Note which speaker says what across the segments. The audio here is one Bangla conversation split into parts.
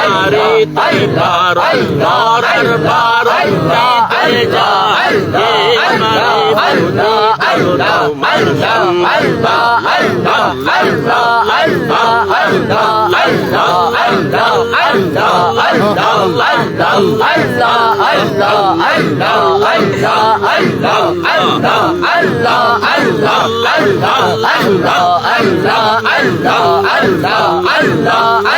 Speaker 1: আরে তৈবার আল্লাহর দরবার আল্লাহ আল্লাহ Allah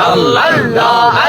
Speaker 1: Allah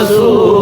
Speaker 1: azul.